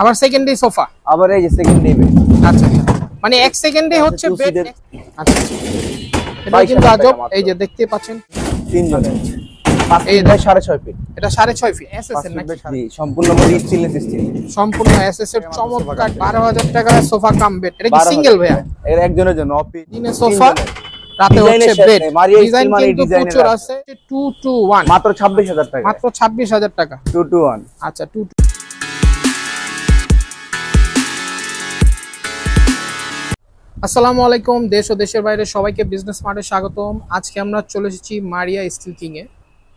আবার সেকেন্ডে সোফা আবার এই যে সেকেন্ড আচ্ছা আচ্ছা। মানে এক সেকেন্ডে হচ্ছে বেড আচ্ছা আচ্ছা। এটা কিন্তু আজব। এই যে দেখতে পাচ্ছেন। এই ফিট বাই সাড়ে ছয় ফিট। এটা সাড়ে ছয় ফিট। এস পাঁচ এর নাকি সম্পূর্ণ স্টিল সম্পূর্ণ এস এস এর চমৎকার বারো হাজার টাকায় সোফা কাম বেড এটা কি সিঙ্গেল ভাইয়া? এর একজনের জন্য অফিস দিনে সোফা রাতে হচ্ছে বেড ডিজাইন মানে কিন্তু প্রচুর আছে। আছে। টু টু ওয়ান মাত্র ছাব্বিশ হাজার টাকা। মাত্র ছাব্বিশ হাজার টাকা। টু টু ওয়ান আচ্ছা টু আসসালামু আলাইকুম দেশ ও দেশের বাইরে সবাইকে বিজনেস মার্টে স্বাগতম। আজকে আমরা চলে এসেছি মারিয়া স্টিল কিংয়ে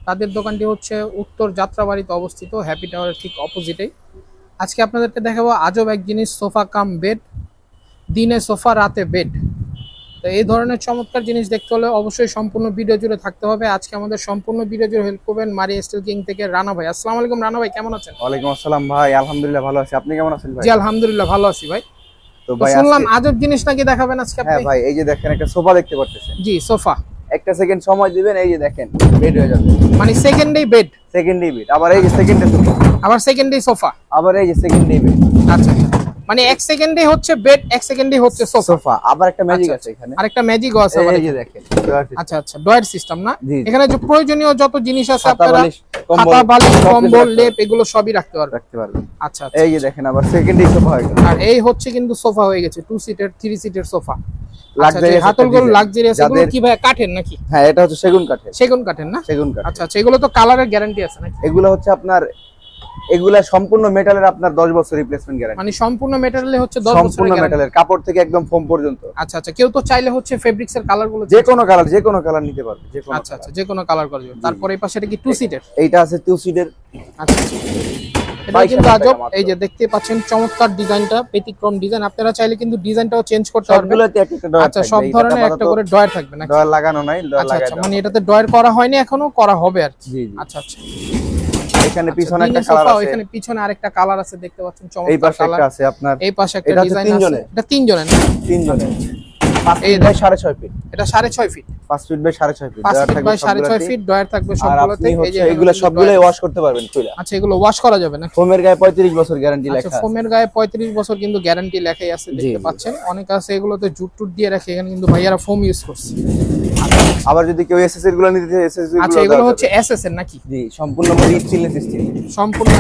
তাদের দোকানটি হচ্ছে উত্তর যাত্রাবাড়িতে অবস্থিত হ্যাপি টাওয়ারের ঠিক অপোজিটেই আজকে আপনাদেরকে দেখাবো আজব এক জিনিস সোফা কাম বেড দিনে সোফা রাতে বেড। তো এই ধরনের চমৎকার জিনিস দেখতে হলে অবশ্যই সম্পূর্ণ ভিডিও জুড়ে থাকতে হবে। আজকে আমাদের সম্পূর্ণ ভিডিও জুড়ে হেল্প করবেন মারিয়া স্টিল কিং থেকে রানা ভাই। আসসালামু আলাইকুম রানা ভাই কেমন আছেন? ওয়ালাইকুম আসসালাম ভাই আলহামদুলিল্লাহ ভালো আছি। আপনি কেমন আছেন ভাই? জি আলহামদুলিল্লাহ ভালো আছি ভাই। তো তো ভাই শুনলাম আজব জিনিস নাকি দেখাবেন আজকে হ্যাঁ ভাই এই যে দেখেন একটা সোফা দেখতে পারতেছেন। জি সোফা। একটা সেকেন্ড সময় দিবেন এই যে দেখেন বেড হয়ে যাবে। মানে সেকেন্ডেই বেড সেকেন্ড বেড আবার এই যে সেকেন্ডে সোফা আবার সেকেন্ডেই সোফা আবার এই যে সেকেন্ড বেড আচ্ছা। মানে এক সেকেন্ডে হচ্ছে বেড এক সেকেন্ডে হচ্ছে সোফা আবার একটা ম্যাজিক আচ্ছা, আছে এখানে। আরেকটা ম্যাজিকও আছে আবার এই যে দেখেন আচ্ছা আচ্ছা ডয়ার সিস্টেম না। এখানে যে প্রয়োজনীয় যত জিনিস আছে আপনারা খাতা বালিশ কম্বল লেপ এগুলো সবই রাখতে পারবেন। রাখতে পারবেন। আচ্ছা আচ্ছা এই যে দেখেন আবার সেকেন্ডে সোফা হয়ে গেল। আর এই হচ্ছে কিন্তু সোফা হয়ে গেছে টু সিটের থ্রি সিটের সোফা Luxurious একটা হাতলগুলো design। লাক্সারিয়াস এগুলো কি ভাই কাঠের নাকি? হ্যাঁ এটা হচ্ছে সেগুন কাঠের। সেগুন কাঠের না? সেগুন কাঠ আচ্ছা আচ্ছা এগুলো তো কালারের গ্যারান্টি আছে নাকি? এগুলো হচ্ছে আপনার এগুলা সম্পূর্ণ মেটালের আপনার 10 বছর রিপ্লেসমেন্ট গ্যারান্টি মানে সম্পূর্ণ মেটালে হচ্ছে 10 বছরের সম্পূর্ণ মেটালের কাপড় থেকে একদম ফোম পর্যন্ত। আচ্ছা আচ্ছা কেউ তো চাইলে হচ্ছে ফেব্রিক্স এর কালারগুলো যে কোনো কালার যে কোনো কালার নিতে পারবে যে কোনো আচ্ছা আচ্ছা যে কোনো কালার করা যাবে তারপরে এই পাশে এটা কি টু সিটের এইটা আছে টু সিটের আচ্ছা। এটা কিন্তু আজব। এই যে দেখতে পাচ্ছেন চমৎকার ডিজাইনটা ব্যতিক্রম ডিজাইন। আপনারা চাইলে কিন্তু ডিজাইনটাও চেঞ্জ করতে পারবেন। আচ্ছা সব ধরনের একটা করে ডয়ার থাকবে নাকি? ডয়ার লাগানো নাই ডয়ার আচ্ছা আচ্ছা মানে এটাতে ডয়ার করা হয়নি এখনও করা হবে আর কি। জি জি। আচ্ছা আচ্ছা। এখানে পিছনে একটা কালার আছে এখানে পিছনে আরেকটা কালার আছে দেখতে পাচ্ছেন এই চমৎকার পাশে কালার একটা আছে আপনার এই পাশে একটা এটা ডিজাইন আছে তিনজনের। এটা তিনজনের না? তিনজনের ফিট বাই ফিট এটা ফিট ফিট বাই থাকবে বাই সাড়ে ছয় সবগুলোতেই। ফিট ডয়ার থাকবে সবগুলোতে এই যে এগুলো সবগুলোই ওয়াশ করতে পারবেন খুলে। আচ্ছা এগুলো ওয়াশ করা যাবে না ফোমের গায়ে পঁয়ত্রিশ বছর গ্যারান্টি আচ্ছা লেখা আছে। ফোমের গায়ে পঁয়ত্রিশ বছর কিন্তু গ্যারান্টি লেখাই আছে দেখতে পাচ্ছেন। অনেক আছে এগুলোতে জুট টুট দিয়ে রাখে এখানে কিন্তু ভাইয়ারা ফোম ইউজ করছে। আবার যদি কেউ এসএসএরগুলো নিতে চায় এসএসএর আচ্ছা এগুলো হচ্ছে নাকি? জি সম্পূর্ণ স্টিল সম্পূর্ণ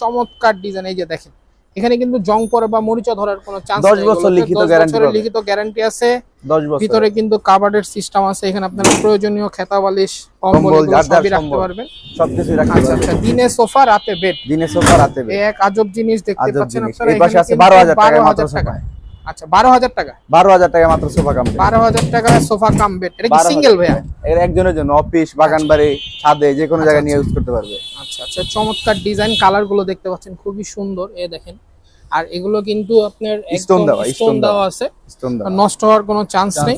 চমৎকার ডিজাইন এই যে দেখেন। এখানে কিন্তু জং পরে বা মরিচা ধরার কোনো চান্স 10 বছর লিখিত guarantee লিখিত গ্যারান্টি আছে। 10 বছর। ভিতরে কিন্তু কাবার্ডের সিস্টেম আছে। এখানে আপনারা প্রয়োজনীয় খেতা বালিশ কম্বল সবই রাখতে পারবেন। সবকিছু রাখতে আচ্ছা পারবেন। আচ্ছা দিনে সোফা রাতে বেড দিনে সোফা রাতে বেড। এক আজব জিনিস দেখতে পাচ্ছেন আপনারা। এই পাশে আছে 12,000 টাকায় 12,000 মাত্র টাকা। সোফা। আচ্ছা টাকা? বারো হাজার টাকা মাত্র সোফা কাম টাকা সোফা কাম বেড। এটা কি সিঙ্গেল ভাইয়া? এর একজনের জন্য অফিস বাগান বাড়ি ছাদে যে কোনো জায়গায় নিয়ে ইউজ করতে পারবে। আচ্ছা আচ্ছা চমৎকার ডিজাইন কালারগুলো দেখতে পাচ্ছেন খুবই সুন্দর এ দেখেন। আর এগুলো কিন্তু আপনার দেওয়া, স্টোন। আছে। নষ্ট হওয়ার কোনো চান্স নেই।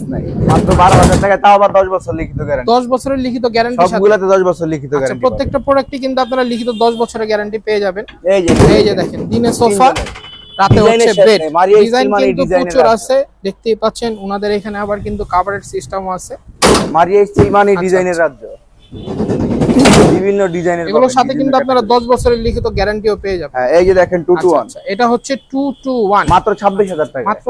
মাত্র বারো হাজার টাকা তাও আবার দশ বছর লিখিত গ্যারান্টি বছরের লিখিত গ্যারান্টি সবগুলাতে দশ বছর লিখিত আচ্ছা গ্যারান্টি প্রত্যেকটা প্রোডাক্টই কিন্তু আপনারা লিখিত দশ বছরের গ্যারান্টি পেয়ে যাবেন। এই যে এই যে দেখেন দিনে সোফা রাতে হচ্ছে বেড ডিজাইন কিন্তু প্রচুর আছে। দেখতেই পাচ্ছেন। ওনাদের এখানে আবার কিন্তু কাভারের সিস্টেমও আছে। মারিয়া মানে আচ্ছা, ডিজাইনের রাজ্য। বিভিন্ন ডিজাইনের এগুলোর সাথে কিন্তু আপনারা দশ বছরের লিখিত গ্যারান্টিও পেয়ে যাবেন। হ্যাঁ এই যে দেখেন টু টু আচ্ছা, আচ্ছা, এটা হচ্ছে মাত্র টাকা। মাত্র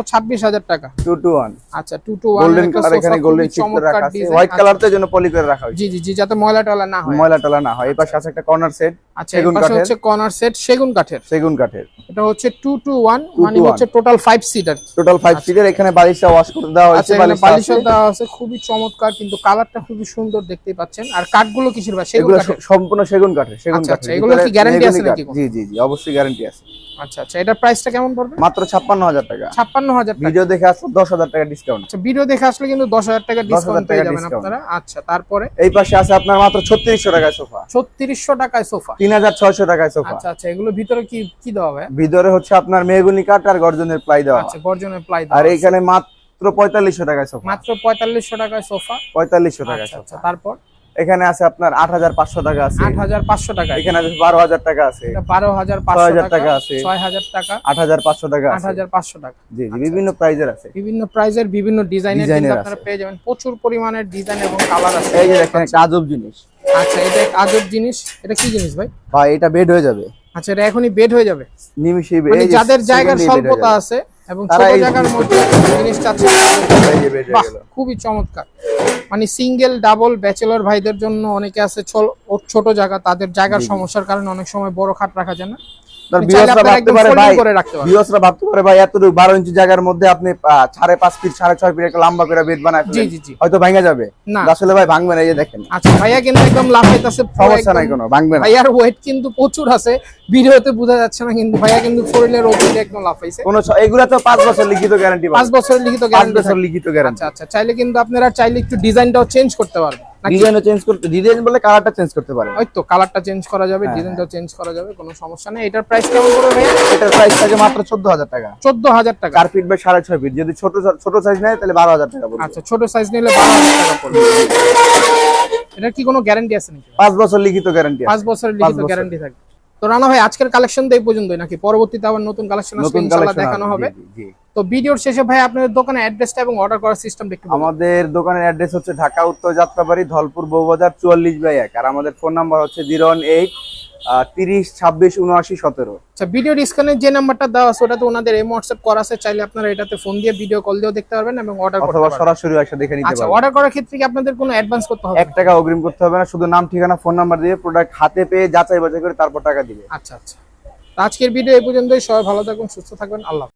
আচ্ছা গোল্ডেন কালার এখানে গোল্ডেন রাখা আছে। হোয়াইট জন্য পলি করে রাখা হয়েছে জি জি জি যাতে ময়লা টয়লা না হয়। ময়লা টলা না হয়। এই পাশে আছে একটা কর্নার সেট আচ্ছা সেগুন কাঠের। হচ্ছে কর্নার সেট সেগুন কাঠের। সেগুন কাঠের। এটা হচ্ছে টু টু ওয়ান মানে হচ্ছে total five seater total five seater এখানে বালিশটা ওয়াশ করে দেওয়া আচ্ছা হয়েছে এখানে বালিশটা আছে। দেওয়া আছে খুবই চমৎকার কিন্তু কালারটা খুবই সুন্দর দেখতেই পাচ্ছেন। আর কাঠগুলো কিসের ভাই? সেগুন কাঠের? সম্পূর্ণ সেগুন কাঠের সেগুন আচ্ছা, কাঠের। আচ্ছা, এগুলো কি আছে নাকি জি জি জি অবশ্যই গ্যারান্টি আছে। আচ্ছা আচ্ছা এটার প্রাইসটা কেমন পড়বে? মাত্র ছাপ্পান্ন হাজার টাকা। ছাপ্পান্ন হাজার টাকা। ভিডিও দেখে আসলে দশ হাজার টাকা ডিসকাউন্ট আচ্ছা ভিডিও দেখে আসলে কিন্তু দশ হাজার টাকা ডিসকাউন্ট পেয়ে যাবেন আপনারা। আচ্ছা তারপরে? এই পাশে আছে আপনার মাত্র ছত্রিশশো টাকায় সোফা। ছত্রিশশো টাকায় সোফা। তিন হাজার ছয়শো টাকায় সোফা। আচ্ছা আচ্ছা এগুলো ভিতরে কি কি দেওয়া হবে? ভিতরে হচ্ছে আপনার মেহগুনি কাঠ আর গর্জনের প্লাই দেওয়া। আচ্ছা গর্জনের প্লাই আর এখানে মাত্র পঁয়তাল্লিশশো টাকায় সোফা। মাত্র পঁয়তাল্লিশশো টাকায় সোফা। পঁয়তাল্লিশশো টাকায় আচ্ছা আচ্ছা সোফা। তারপর? এখানে আছে আপনার আট হাজার পাঁচশো টাকা আছে। আট হাজার পাঁচশো টাকা। এখানে আছে বারো হাজার টাকা আছে। বারো হাজার পাঁচশো হাজার টাকা আছে। ছয় হাজার টাকা আট হাজার পাঁচশো টাকা আট হাজার পাঁচশো টাকা। জি জি বিভিন্ন প্রাইজের আছে। বিভিন্ন প্রাইজের বিভিন্ন ডিজাইনের আপনারা পেয়ে যাবেন। প্রচুর পরিমাণের ডিজাইন এবং কালার আছে। এই যে দেখেন একটা আজব জিনিস। আচ্ছা এটা এক আজব জিনিস। এটা কি জিনিস ভাই? ভাই এটা বেড হয়ে যাবে। আচ্ছা এটা এখনই বেড হয়ে যাবে? নিমিশেই বে- মানে যাদের জায়গার স্বল্পতা আছে এবং ছোট জায়গার মধ্যে জিনিস চাচ্ছে। খুবই চমৎকার মানে সিঙ্গেল ডাবল ব্যাচেলর ভাইদের জন্য অনেকে আছে ছোট জায়গা তাদের জায়গার। সমস্যার কারণে অনেক সময় বড় খাট রাখা যায় না ভাবতে পারে ভাই করে রাখতে পারেন viewers রা ভাবতে পারে ভাই এতটুকু বারো ইঞ্চি জায়গার মধ্যে আপনি আহ, সাড়ে পাঁচ ফিট সাড়ে ছয় ফিট একটা লম্বা করে বেড বানায় জি জি জি। হয়তো ভাঙা যাবে। না। আসলে ভাই ভাঙবে না এই যে দেখেন। আচ্ছা ভাইয়া কিন্তু একদম লাফাইতেছে পুরো সমস্যা নাই কোনো ভাঙবে না। ভাইয়ার ওয়েট কিন্তু প্রচুর আছে। ভিডিওতে বোঝা যাচ্ছে না কিন্তু ভাইয়া কিন্তু শরীরের ওজন একদম লাফাইছে। কোনো এগুলা তো পাঁচ বছর লিখিত গ্যারান্টি পাঁচ বছরের লিখিত বছর লিখিত গ্যারান্টি আচ্ছা আচ্ছা চাইলে কিন্তু আপনারা চাইলে একটু ডিজাইনটাও চেঞ্জ করতে পারবেন। ডিজাইনও চেঞ্জ করতে ডিজাইন বলে কালারটা চেঞ্জ করতে পারে। ওই তো কালারটা চেঞ্জ করা যাবে হ্যাঁ, ডিজাইনটাও চেঞ্জ করা যাবে কোনো সমস্যা নেই। এটার প্রাইস কেমন পড়বে ভাইয়া? এটার প্রাইস থাকে মাত্র চোদ্দ হাজার টাকা। চোদ্দ হাজার টাকা। চার ফিট বাই সাড়ে ছয় ফিট যদি ছোট ছোট সাইজ নেয় তাহলে বারো হাজার টাকা পড়বে। আচ্ছা ছোট সাইজ নিলে বারো হাজার টাকা পড়বে। এটার কি কোনো গ্যারান্টি আছে নাকি? পাঁচ বছর লিখিত গ্যারান্টি পাঁচ বছরের লিখিত গ্যারান্টি থাকে। তো রানা ভাই আজকের কালেকশন তো এই পর্যন্তই নাকি পরবর্তীতে আবার নতুন কালেকশন আসবে? ইনশাআল্লাহ কালেকশন দেখানো হবে। তো ভিডিওর শেষে ভাই আপনাদের দোকানে অ্যাড্রেসটা এবং অর্ডার করার সিস্টেমটা একটু আমাদের দোকানের অ্যাড্রেস হচ্ছে ঢাকা উত্তর যাত্রাবাড়ি ধলপুর বউবাজার চুয়াল্লিশ বাই এক। আর আমাদের ফোন নাম্বার হচ্ছে জিরো ওয়ান এইট তিরিশ ছাব্বিশ উনআশি সতেরো। আচ্ছা ভিডিও স্ক্রিনে যে নাম্বারটা দেওয়া আছে ওটাতে ওনাদের এম হোয়াটসঅ্যাপ করা আছে চাইলে আপনারা এটাতে ফোন দিয়ে ভিডিও কল দিয়েও দেখতে পারবেন এবং অর্ডার করতে পারবেন। সরাসরি এসে দেখে নিতে আচ্ছা পারবেন। অর্ডার করার ক্ষেত্রে কি আপনাদের কোনো অ্যাডভান্স করতে হবে? এক টাকা অগ্রিম করতে হবে না শুধু নাম ঠিকানা ফোন নাম্বার দিয়ে প্রোডাক্ট হাতে পেয়ে যাচাই বাছাই করে তারপর টাকা দিবে। আচ্ছা আচ্ছা। আজকের ভিডিও এই পর্যন্তই সবাই ভালো থাকুন সুস্থ থাকবেন আল্লাহ।